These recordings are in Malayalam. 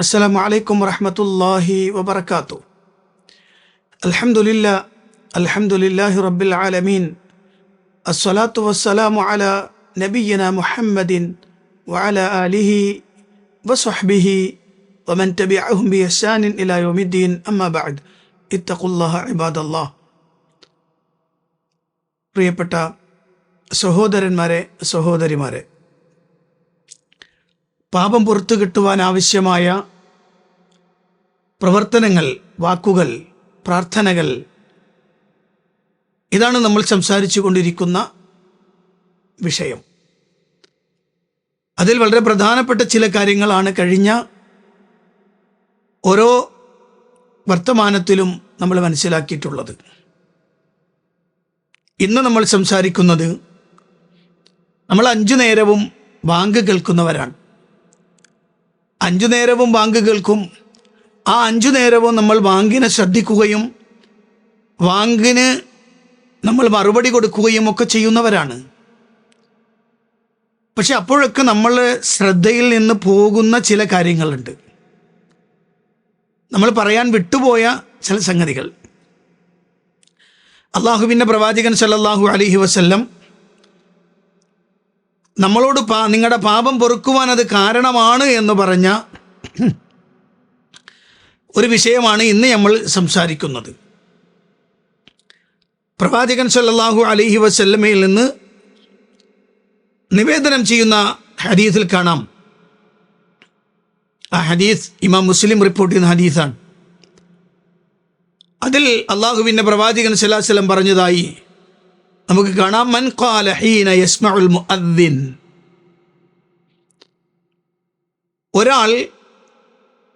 السلام عليكم ورحمة الله وبركاته الحمد لله الحمد لله رب العالمين الصلاة والسلام على نبينا محمد وعلى آله وصحبه ومن تبعهم بإحسان إلى يوم الدين أما بعد اتقوا الله عباد الله പ്രിയപ്പെട്ട സഹോദരന്മാരെ സഹോദരിമാരെ പാപം പുറത്തു കിട്ടുവാൻ ആവശ്യമായ പ്രവർത്തനങ്ങൾ വാക്കുകൾ പ്രാർത്ഥനകൾ. ഇതാണ് നമ്മൾ സംസാരിച്ചു കൊണ്ടിരിക്കുന്ന വിഷയം. അതിൽ വളരെ പ്രധാനപ്പെട്ട ചില കാര്യങ്ങളാണ് കഴിഞ്ഞ ഓരോ വർത്തമാനത്തിലും നമ്മൾ മനസ്സിലാക്കിയിട്ടുള്ളത്. ഇന്ന് നമ്മൾ സംസാരിക്കുന്നത് നമ്മൾ അഞ്ചു നേരവും ബാങ്ക് കേൾക്കുന്നവരാണ്. അഞ്ചു നേരവും ബാങ്ക് കേൾക്കും ആ അഞ്ചു നേരവും നമ്മൾ വാങ്കിനെ ശ്രദ്ധിക്കുകയും വാങ്കിന് നമ്മൾ മറുപടി കൊടുക്കുകയും ഒക്കെ ചെയ്യുന്നവരാണ്. പക്ഷെ അപ്പോഴൊക്കെ നമ്മൾ ശ്രദ്ധയിൽ നിന്ന് പോകുന്ന ചില കാര്യങ്ങളുണ്ട്. നമ്മൾ പറയാൻ വിട്ടുപോയ ചില സംഗതികൾ. അള്ളാഹുവിന്റെ പ്രവാചകൻ സല്ലാഹു അലഹി വസ്ല്ലം നമ്മളോട് പാ നിങ്ങളുടെ പാപം പൊറുക്കുവാൻ അത് കാരണമാണ് എന്ന് പറഞ്ഞ ഒരു വിഷയമാണ് ഇന്ന് നമ്മൾ സംസാരിക്കുന്നത്. പ്രവാചകൻ സല്ലാഹു അലൈഹി വസല്ലമയിൽ നിന്ന് നിവേദനം ചെയ്യുന്ന ഹദീസിൽ കാണാം. ആ ഹദീസ് ഇമാം മുസ്ലിം റിപ്പോർട്ട് ചെയ്യുന്ന ഹദീസാണ്. അതിൽ അള്ളാഹുവിന്റെ പ്രവാചകൻ സല്ലാസ്ലം പറഞ്ഞതായി നമുക്ക് കാണാം. മൻ ഖാല ഹീന യസ്മഉൽ മുഅദ്ദിൻ. ഒരാൾ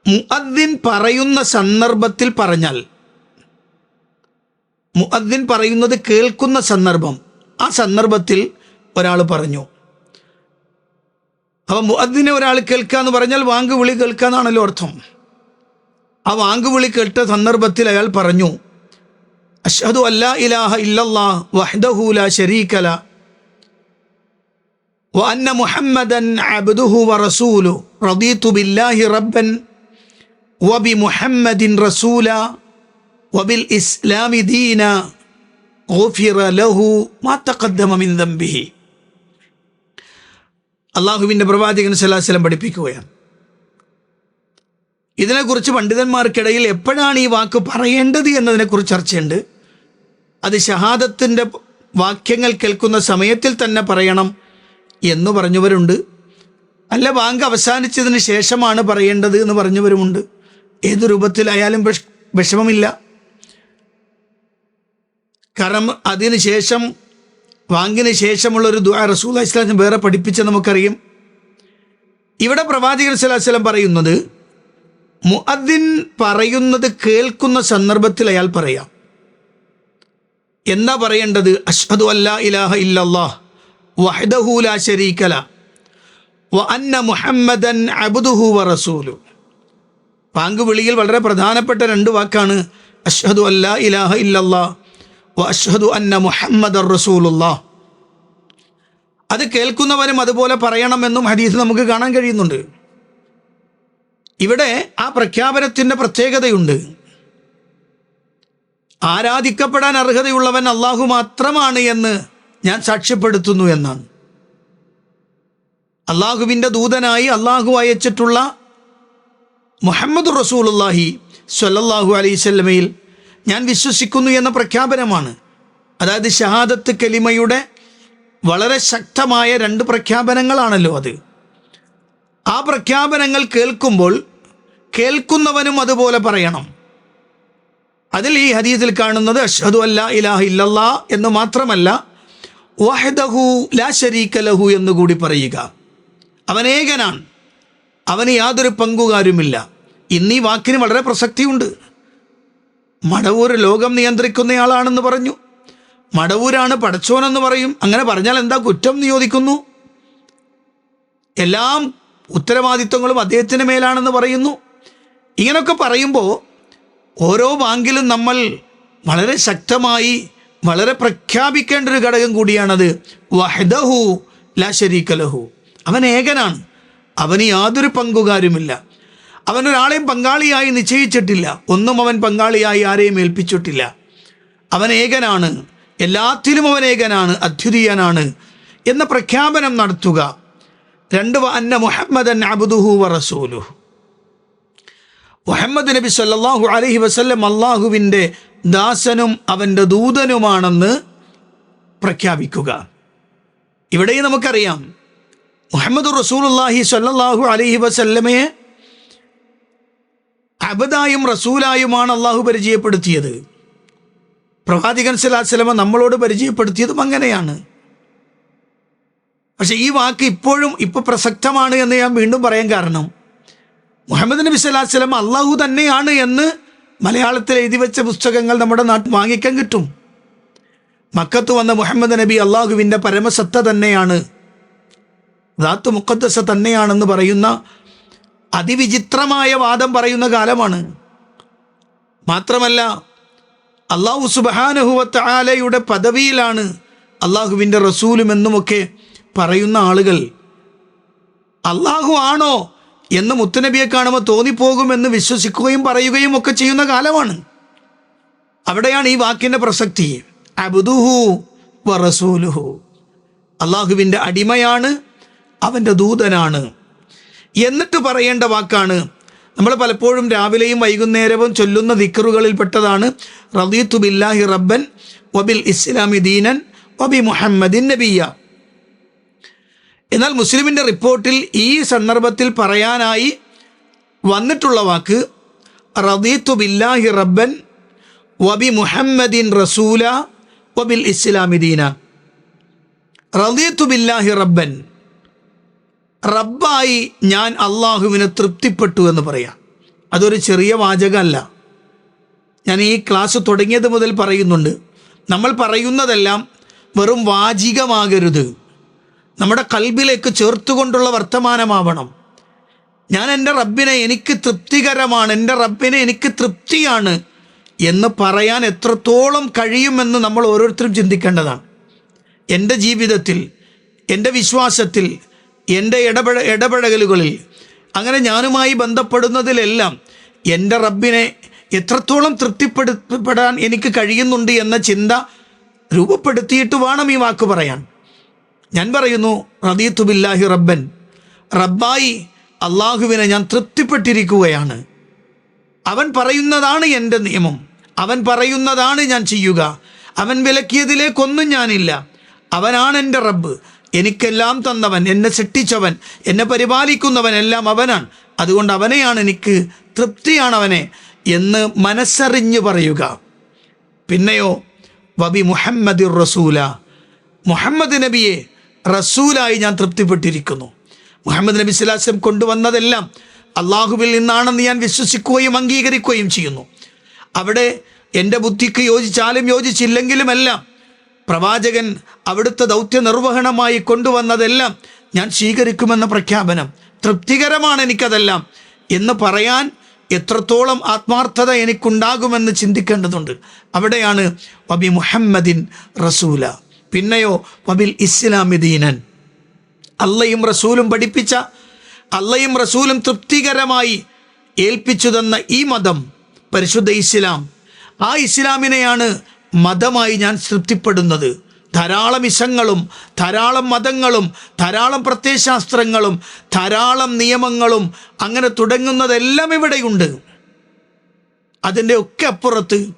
മുഅദ്ദിൻ പറയുന്ന സന്ദർഭത്തിൽ പറഞ്ഞാൽ മുഅദ്ദിൻ പറയുന്നത് കേൾക്കുന്ന സന്ദർഭം ആ സന്ദർഭത്തിൽ ഒരാൾ പറഞ്ഞു. അപ്പൊ മുഅദ്ദിനെ ഒരാൾ കേൾക്കുക എന്ന് പറഞ്ഞാൽ വാങ്ക് വിളി കേൾക്കുക എന്നാണല്ലോ അർത്ഥം. ആ വാങ്ക് വിളി കേട്ട സന്ദർഭത്തിൽ അയാൾ പറഞ്ഞു അഷ്ഹദു അല്ലാ ഇലാഹ ഇല്ലല്ലാ വഹ്ദഹൂല വ വഅന്ന മുഹമ്മദൻ അബ്ദുഹു വറസൂലു റദീതു ബില്ലാഹി റബ്ബൻ വബി മുഹമ്മദിൻ റസൂല വബിൽ ഇസ്ലാമി ദീന ഓഫിറ ലഹു മാത്തക്കദ്ദമിൻ ദംബിഹി. അള്ളാഹുവിന്റെ പ്രവാചകൻ സല്ലാസ്ലം പഠിപ്പിക്കുകയാണ്. ഇതിനെക്കുറിച്ച് പണ്ഡിതന്മാർക്കിടയിൽ എപ്പോഴാണ് ഈ വാക്ക് പറയേണ്ടത് എന്നതിനെക്കുറിച്ച് ചർച്ചയുണ്ട്. അത് ഷഹാദത്തിന്റെ വാക്യങ്ങൾ കേൾക്കുന്ന സമയത്തിൽ തന്നെ പറയണം എന്ന് പറഞ്ഞവരുണ്ട്. അല്ല വാങ്ക് അവസാനിച്ചതിന് ശേഷമാണ് പറയേണ്ടത് എന്ന് പറഞ്ഞവരുമുണ്ട്. ഏത് രൂപത്തിലായാലും വിഷ- വിഷമമില്ല. കാരണം അതിന് ശേഷം ശേഷമുള്ള ഒരു ദുആ റസൂൽ ഇസ്ലാം വേറെ പഠിപ്പിച്ച നമുക്കറിയാം. ഇവിടെ പ്രവാചകൻ സ്വലാസ്ലം പറയുന്നത് മുഅദ്ദിൻ പറയുന്നത് കേൾക്കുന്ന സന്ദർഭത്തിൽ അയാൾ പറയാം. എന്താ പറയേണ്ടത്? അഷ്ഹദു അല്ലാ ഇലാഹ ഇല്ലല്ലാഹ് ശരീക ല വ അന്ന മുഹമ്മദൻ അബ്ദുഹു വ റസൂലു. പാങ്ക് വിളിയിൽ വളരെ പ്രധാനപ്പെട്ട രണ്ട് വാക്കാണ്. അഷ്ഹദു അല്ലാ ഇലാഹ ഇല്ലല്ലാഹ് വ അഷ്ഹദു അന്ന മുഹമ്മദ് റസൂലുള്ള അത് കേൾക്കുന്നവരും അതുപോലെ പറയണമെന്നും ഹദീസ് നമുക്ക് കാണാൻ കഴിയുന്നുണ്ട്. ഇവിടെ ആ പ്രഖ്യാപനത്തിന്റെ പ്രത്യേകതയുണ്ട്. ആരാധിക്കപ്പെടാൻ അർഹതയുള്ളവൻ അള്ളാഹു മാത്രമാണ് എന്ന് ഞാൻ സാക്ഷ്യപ്പെടുത്തുന്നു എന്നാണ്. അള്ളാഹുവിന്റെ ദൂതനായി അള്ളാഹു അയച്ചിട്ടുള്ള മുഹമ്മദ് റസൂലുല്ലാഹി സ്വല്ലല്ലാഹു അലൈഹി സ്വല്ലമയിൽ ഞാൻ വിശ്വസിക്കുന്നു എന്ന പ്രഖ്യാപനമാണ്. അതായത് ഷഹാദത്ത് കലിമയുടെ വളരെ ശക്തമായ രണ്ട് പ്രഖ്യാപനങ്ങളാണല്ലോ അത്. ആ പ്രഖ്യാപനങ്ങൾ കേൾക്കുമ്പോൾ കേൾക്കുന്നവനും അതുപോലെ പറയണം. അതിൽ ഈ ഹദീസിൽ കാണുന്നത് അഷ്ഹദു അല്ല ഇലാഹ ഇല്ലല്ലാ എന്ന് മാത്രമല്ല വഹദഹു ലാ ശരീക ലഹു എന്ന് കൂടി പറയുക. അവൻ ഏകനാണ് അവന് യാതൊരു പങ്കുകാരുമില്ല. ഇന്ന് ഈ വാക്കിന് വളരെ പ്രസക്തിയുണ്ട്. മടവൂർ ലോകം നിയന്ത്രിക്കുന്നയാളാണെന്ന് പറഞ്ഞു. മടവൂരാണ് പടച്ചോനെന്ന് പറയും. അങ്ങനെ പറഞ്ഞാൽ എന്താ കുറ്റം നിയോധിക്കുന്നു ചോദിക്കുന്നു? എല്ലാം ഉത്തരവാദിത്വങ്ങളും അദ്ദേഹത്തിന് മേലാണെന്ന് പറയുന്നു. ഇങ്ങനൊക്കെ പറയുമ്പോൾ ഓരോ ബാങ്കിലും നമ്മൾ വളരെ ശക്തമായി വളരെ പ്രഖ്യാപിക്കേണ്ട ഒരു ഘടകം കൂടിയാണത് വഹദഹു ലാ ശരീക ലഹു അവൻ ഏകനാണ്. അവന് യാതൊരു പങ്കുകാരുമില്ല. അവനൊരാളെയും പങ്കാളിയായി നിശ്ചയിച്ചിട്ടില്ല. ഒന്നും അവൻ പങ്കാളിയായി ആരെയും ഏൽപ്പിച്ചിട്ടില്ല. അവൻ ഏകനാണ്. എല്ലാത്തിലും അവൻ ഏകനാണ്. അദ്വിതീയനാണ് എന്ന പ്രഖ്യാപനം നടത്തുക. രണ്ട് അന്ന മുഹമ്മദൻ മുഹമ്മദ് നബി സല്ലാഹു അലഹി വസല്ലം അള്ളാഹുവിന്റെ ദാസനും അവന്റെ ദൂതനുമാണെന്ന് പ്രഖ്യാപിക്കുക. ഇവിടെയും നമുക്കറിയാം. മുഹമ്മദ് റസൂലുള്ളാഹി സല്ലാഹു അലഹി വസല്ലമയെ അബദായും റസൂലായുമാണ് അള്ളാഹു പരിചയപ്പെടുത്തിയത്. പ്രവാചകൻ സലാസ്ലമ നമ്മളോട് പരിചയപ്പെടുത്തിയതും അങ്ങനെയാണ്. പക്ഷെ ഈ വാക്ക് ഇപ്പോഴും ഇപ്പോൾ പ്രസക്തമാണ് എന്ന് ഞാൻ വീണ്ടും പറയാൻ കാരണം. മുഹമ്മദ് നബി സലാസ്ലം അള്ളാഹു തന്നെയാണ് എന്ന് മലയാളത്തിൽ എഴുതി വെച്ച പുസ്തകങ്ങൾ നമ്മുടെ നാട്ടിൽ വാങ്ങിക്കാൻ കിട്ടും. മക്കത്ത് വന്ന മുഹമ്മദ് നബി അള്ളാഹുവിന്റെ പരമസത്ത തന്നെയാണ്. ദാത്ത് മുക്കദ്സ തന്നെയാണെന്ന് പറയുന്ന അതിവിചിത്രമായ വാദം പറയുന്ന കാലമാണ്. മാത്രമല്ല അള്ളാഹു സുബാനഹുവത്ത് ആലയുടെ പദവിയിലാണ് അള്ളാഹുവിന്റെ റസൂലും എന്നുമൊക്കെ പറയുന്ന ആളുകൾ. അള്ളാഹു ആണോ എന്ന് മുത്തുനബിയെ കാണുമ്പോൾ തോന്നിപ്പോകുമെന്ന് വിശ്വസിക്കുകയും പറയുകയും ഒക്കെ ചെയ്യുന്ന കാലമാണ്. അവിടെയാണ് ഈ വാക്കിന്റെ പ്രസക്തി. അബുദുഹു വ റസൂലുഹു അള്ളാഹുവിന്റെ അടിമയാണ് അവന്റെ ദൂതനാണ്. എന്നിട്ട് പറയേണ്ട വാക്കാണ്. നമ്മൾ പലപ്പോഴും രാവിലെയും വൈകുന്നേരവും ചൊല്ലുന്ന ദിക്കറുകളിൽപ്പെട്ടതാണ് റദീത്തു ബില്ലാഹി റബ്ബൻ വബിൽ ഇസ്ലാമി ദീനൻ വബി മുഹമ്മദിൻ നബിയ എന്നാൽ മുസ്ലിമിന്റെ റിപ്പോർട്ടിൽ ഈ സന്ദർഭത്തിൽ പറയാനായി വന്നിട്ടുള്ള വാക്ക് റദീത്തു ബില്ലാഹി റബ്ബൻ വബി മുഹമ്മദിൻ റസൂല വബിൽ ഇസ്ലാമി ദീന. റദീത്തു ബില്ലാഹി റബ്ബൻ റബ്ബായി ഞാൻ അള്ളാഹുവിനെ തൃപ്തിപ്പെട്ടു എന്ന് പറയാം. അതൊരു ചെറിയ വാചകമല്ല. ഞാൻ ഈ ക്ലാസ് തുടങ്ങിയത് മുതൽ പറയുന്നുണ്ട്. നമ്മൾ പറയുന്നതെല്ലാം വെറും വാചികമാകരുത്. നമ്മുടെ കൽബിലേക്ക് ചേർത്തുകൊണ്ടുള്ള വർത്തമാനമാവണം. ഞാൻ എന്റെ റബ്ബിനെ എനിക്ക് തൃപ്തികരമാണ് എന്റെ റബ്ബിനെ എനിക്ക് തൃപ്തിയാണ് എന്ന് പറയാൻ എത്രത്തോളം കഴിയുമെന്ന് നമ്മൾ ഓരോരുത്തരും ചിന്തിക്കേണ്ടതാണ്. എന്റെ ജീവിതത്തിൽ എന്റെ വിശ്വാസത്തിൽ എന്റെ ഇടപെട ഇടപഴകലുകളിൽ. അങ്ങനെ ഞാനുമായി ബന്ധപ്പെടുന്നതിലെല്ലാം എന്റെ റബ്ബിനെ എത്രത്തോളം തൃപ്തിപ്പെടുത്തപ്പെടാൻ എനിക്ക് കഴിയുന്നുണ്ട് എന്ന ചിന്ത രൂപപ്പെടുത്തിയിട്ട് വേണം ഈ വാക്ക് പറയാൻ. ഞാൻ പറയുന്നു റദീത്തു ബില്ലാഹി റബ്ബൻ റബ്ബായി അള്ളാഹുവിനെ ഞാൻ തൃപ്തിപ്പെട്ടിരിക്കുകയാണ്. അവൻ പറയുന്നതാണ് എന്റെ നിയമം. അവൻ പറയുന്നതാണ് ഞാൻ ചെയ്യുക. അവൻ വിലക്കിയതിലേക്കൊന്നും ഞാനില്ല. അവനാണ് എന്റെ റബ്ബ്. എനിക്കെല്ലാം തന്നവൻ എന്നെ സൃഷ്ടിച്ചവൻ എന്നെ പരിപാലിക്കുന്നവൻ എല്ലാം അവനാണ്. അതുകൊണ്ട് അവനെയാണ് എനിക്ക് തൃപ്തിയാണ് അവനെ എന്ന് മനസ്സറിഞ്ഞു പറയുക. പിന്നെയോ വബി മുഹമ്മദ് റസൂല. മുഹമ്മദ് നബിയെ റസൂലായി ഞാൻ തൃപ്തിപ്പെട്ടിരിക്കുന്നു. മുഹമ്മദ് നബി സ്വലാസ്ലം കൊണ്ടുവന്നതെല്ലാം അള്ളാഹുവിൽ നിന്നാണെന്ന് ഞാൻ വിശ്വസിക്കുകയും അംഗീകരിക്കുകയും ചെയ്യുന്നു. അവിടെ എന്റെ ബുദ്ധിക്ക് യോജിച്ചാലും യോജിച്ചില്ലെങ്കിലുമെല്ലാം പ്രവാചകൻ അവിടുത്തെ ദൗത്യ നിർവഹണമായി കൊണ്ടുവന്നതെല്ലാം ഞാൻ സ്വീകരിക്കുമെന്ന പ്രഖ്യാപനം തൃപ്തികരമാണ് എനിക്കതെല്ലാം എന്ന് പറയാൻ എത്രത്തോളം ആത്മാർത്ഥത എനിക്കുണ്ടാകുമെന്ന് ചിന്തിക്കേണ്ടതുണ്ട്. അവിടെയാണ് വബി മുഹമ്മദിൻ റസൂല. പിന്നെയോ വബിൽ ഇസ്ലാമിദീനൻ അള്ളയും റസൂലും പഠിപ്പിച്ച അള്ളയും റസൂലും തൃപ്തികരമായി ഏൽപ്പിച്ചു തന്ന ഈ മതം പരിശുദ്ധ ഇസ്ലാം. ആ ഇസ്ലാമിനെയാണ് മതമായി ഞാൻ തൃപ്തിപ്പെടുന്നത് ധാരാളം ഇശങ്ങളും ധാരാളം മതങ്ങളും ധാരാളം പ്രത്യയശാസ്ത്രങ്ങളും ധാരാളം നിയമങ്ങളും അങ്ങനെ തുടങ്ങുന്നതെല്ലാം ഇവിടെയുണ്ട്. അതിന്റെ ഒക്കെ അപ്പുറത്ത്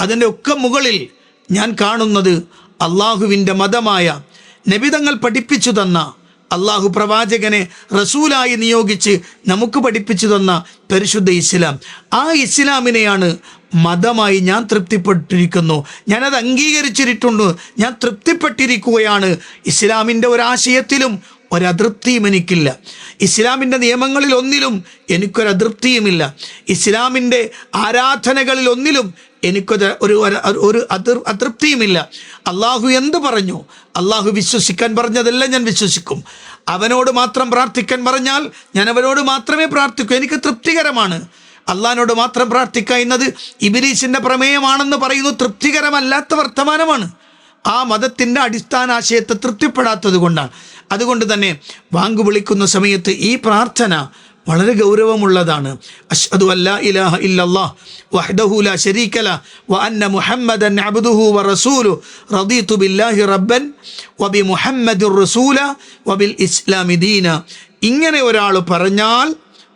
അതിന്റെ ഒക്കെ മുകളിൽ ഞാൻ കാണുന്നത് അള്ളാഹുവിന്റെ മതമായ നബിതങ്ങൾ പഠിപ്പിച്ചു തന്ന അള്ളാഹു പ്രവാചകനെ റസൂലായി നിയോഗിച്ച് നമുക്ക് പഠിപ്പിച്ചു തന്ന പരിശുദ്ധ ഇസ്ലാം. ആ ഇസ്ലാമിനെയാണ് മതമായി ഞാൻ തൃപ്തിപ്പെട്ടിരിക്കുന്നു. ഞാനത് അംഗീകരിച്ചിട്ടുണ്ട്. ഞാൻ തൃപ്തിപ്പെട്ടിരിക്കുകയാണ്. ഇസ്ലാമിന്റെ ഒരാശയത്തിലും ഒരതൃപ്തിയും എനിക്കില്ല. ഇസ്ലാമിന്റെ നിയമങ്ങളിൽ ഒന്നിലും എനിക്കൊരതൃപ്തിയുമില്ല. ഇസ്ലാമിന്റെ ആരാധനകളിൽ ഒന്നിലും എനിക്കൊരു ഒരു ഒരു- അതിർ അതൃപ്തിയുമില്ല. അള്ളാഹു എന്ത് പറഞ്ഞു? അള്ളാഹു വിശ്വസിക്കാൻ പറഞ്ഞതെല്ലാം ഞാൻ വിശ്വസിക്കും. അവനോട് മാത്രം പ്രാർത്ഥിക്കാൻ പറഞ്ഞാൽ ഞാൻ അവനോട് മാത്രമേ പ്രാർത്ഥിക്കൂ. എനിക്ക് തൃപ്തികരമാണ്. അള്ളഹാനോട് മാത്രം പ്രാർത്ഥിക്കുക എന്നത് ഇബിലീസിന്റെ പ്രമേയമാണെന്ന് പറയുന്നു. തൃപ്തികരമല്ലാത്ത വർത്തമാനമാണ്. ആ മതത്തിന്റെ അടിസ്ഥാന ആശയത്തെ തൃപ്തിപ്പെടാത്തത് കൊണ്ടാണ്. അതുകൊണ്ട് തന്നെ വാങ്കു വിളിക്കുന്ന സമയത്ത് ഈ പ്രാർത്ഥന വളരെ ഗൗരവമുള്ളതാണ്. ഇല്ലല്ലാഹ് വഹ്ദഹു ലാ ല മുഹമ്മദൻ ബില്ലാഹി റബ്ബൻ റസൂല ഇസ്ലാമി ദീന. ഇങ്ങനെ ഒരാൾ പറഞ്ഞാൽ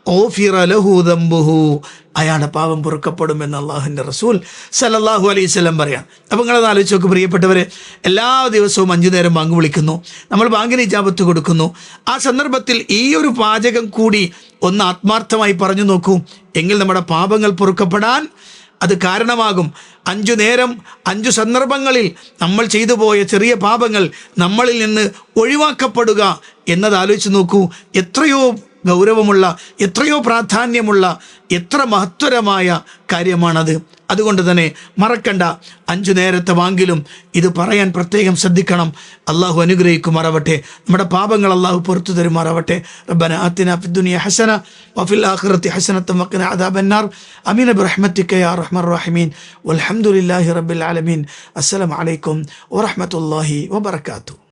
ഓഫിറ ലഹു ദംബുഹു. അയാളുടെ പാപം പൊറുക്കപ്പെടുമെന്ന് അള്ളാഹുവിന്റെ റസൂൽ സലല്ലാഹു അലൈഹി സ്വലം പറയാം. അപ്പം നിങ്ങളത് ആലോചിച്ച് നോക്ക് പ്രിയപ്പെട്ടവരെ എല്ലാ ദിവസവും അഞ്ചു നേരം ബാങ്ക് വിളിക്കുന്നു നമ്മൾ ബാങ്കിന് ഇജാബത്ത് കൊടുക്കുന്നു. ആ സന്ദർഭത്തിൽ ഈ ഒരു പാചകം കൂടി ഒന്ന് ആത്മാർത്ഥമായി പറഞ്ഞു നോക്കൂ. എങ്കിൽ നമ്മുടെ പാപങ്ങൾ പൊറുക്കപ്പെടാൻ അത് കാരണമാകും. അഞ്ചു നേരം അഞ്ചു സന്ദർഭങ്ങളിൽ നമ്മൾ ചെയ്തു പോയ ചെറിയ പാപങ്ങൾ നമ്മളിൽ നിന്ന് ഒഴിവാക്കപ്പെടുക. എന്നത് ആലോചിച്ച് നോക്കൂ എത്രയോ ഗൗരവമുള്ള എത്രയോ പ്രാധാന്യമുള്ള എത്ര മഹത്വരമായ കാര്യമാണത്. അതുകൊണ്ട് തന്നെ മറക്കണ്ട അഞ്ചു നേരത്തെ വാങ്കിലും ഇത് പറയാൻ പ്രത്യേകം ശ്രദ്ധിക്കണം. അള്ളാഹു അനുഗ്രഹിക്കുമാറാവട്ടെ. നമ്മുടെ പാപങ്ങൾ അള്ളാഹു പുറത്തു തരുമാറാവട്ടെ. റബ്ബന അത്തിന ഫിദ്ദുനിയ ഹസന വഫിൽ ആഖിറത്തി ഹസനത്ത് മക്കന അദാബന്നാർ. അമീൻ ബിറഹ്മത്തിക യാ റഹ്മർ റഹീമീൻ. വൽഹംദുലില്ലാഹി റബ്ബിൽ ആലമീൻ. അസ്സലാമു അലൈക്കും വറഹ്മത്തുള്ളാഹി വബറകാതുഹു.